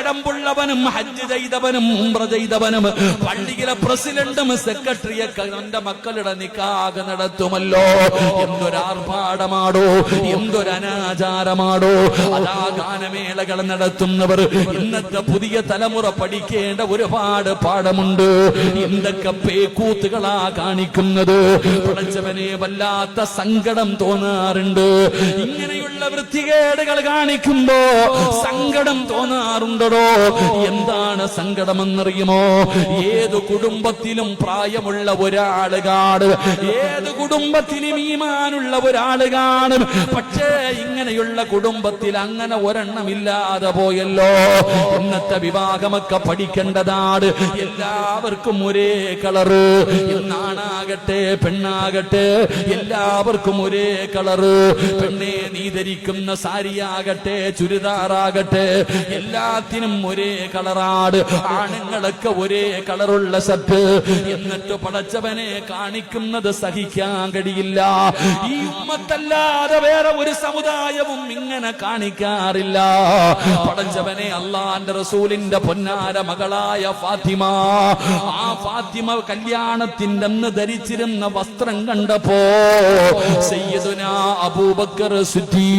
തടമ്പുള്ളവനും ഹജ്ജ് ചെയ്തവനും ഉംറ ചെയ്തവനും പള്ളിയിലെ പ്രസിഡന്റും സെക്രട്ടറിയൊക്കെ തന്റെ മക്കളുടെ നിക്കാഹ് നടത്തുമല്ലോ. എന്തൊരാർഭാടമാടോ എന്തൊരനാചാരമാടോ അതാ ഗാനമേളകൾ നടത്തുന്നവർ ഇന്നത്തെ പുതിയ തലമുറ പഠിക്കേണ്ട ഒരുപാട് പാഠമുണ്ട്. എന്തൊക്കെ പേക്കൂത്തുകളാ കാണിക്കുന്നത്. പഠിച്ചവനെ വല്ലാത്ത സങ്കടം തോന്നാറുണ്ട്. ഇങ്ങനെയുള്ള വൃത്തികേടുകൾ കാണിക്കുമ്പോ സങ്കടം തോന്നാറുണ്ടോ. എന്താണ് സങ്കടമെന്നറിയുമോ? ഏത് കുടുംബത്തിലും പ്രായമുള്ള ഒരാൾ കാണും. ഏത് കുടുംബത്തിലും ഈമാനുള്ള ഒരാൾ കാണും. പക്ഷേ ഇങ്ങനെയുള്ള കുടുംബത്തിൽ അങ്ങനെ ഒരെണ്ണമില്ലാതെ പോയല്ലോ. ഇന്നത്തെ വിവാഹമൊക്കെ പഠിക്കേണ്ടതാണ്. എല്ലാവർക്കും ഒരേ കളറ്. എന്നാണാകട്ടെ പെണ്ണാകട്ടെ എല്ലാവർക്കും ഒരേ കളറ്. പെണ്ണെ നീ ധരിക്കുന്ന സാരിയാകട്ടെ ചുരിദാറാകട്ടെ എല്ലാത്തിനും ഒരേ കളറാണ്. ആണുങ്ങളൊക്കെ ഒരേ കളറുള്ള സത്ത് എന്നിട്ട് പടച്ചവനെ കാണിക്കുന്നത് സഹിക്കാൻ കഴിയില്ല. ഈ ഉമ്മത്തല്ലാതെ വേറെ ഒരു സമുദായവും ഇങ്ങനെ കാണിക്കാറില്ല. പടച്ചവനെ അള്ളാന്റെ റസൂലിന്റെ പൊന്നാര മകളായ ഫാത്തിമ ആ ഫാത്തിമ കല്യാണത്തിന്റെ അന്ന് ധരിച്ചിരുന്ന വസ്ത്രം കണ്ടപ്പോ സയ്യദുന അബൂബക്കർ സിദ്ദീഖ്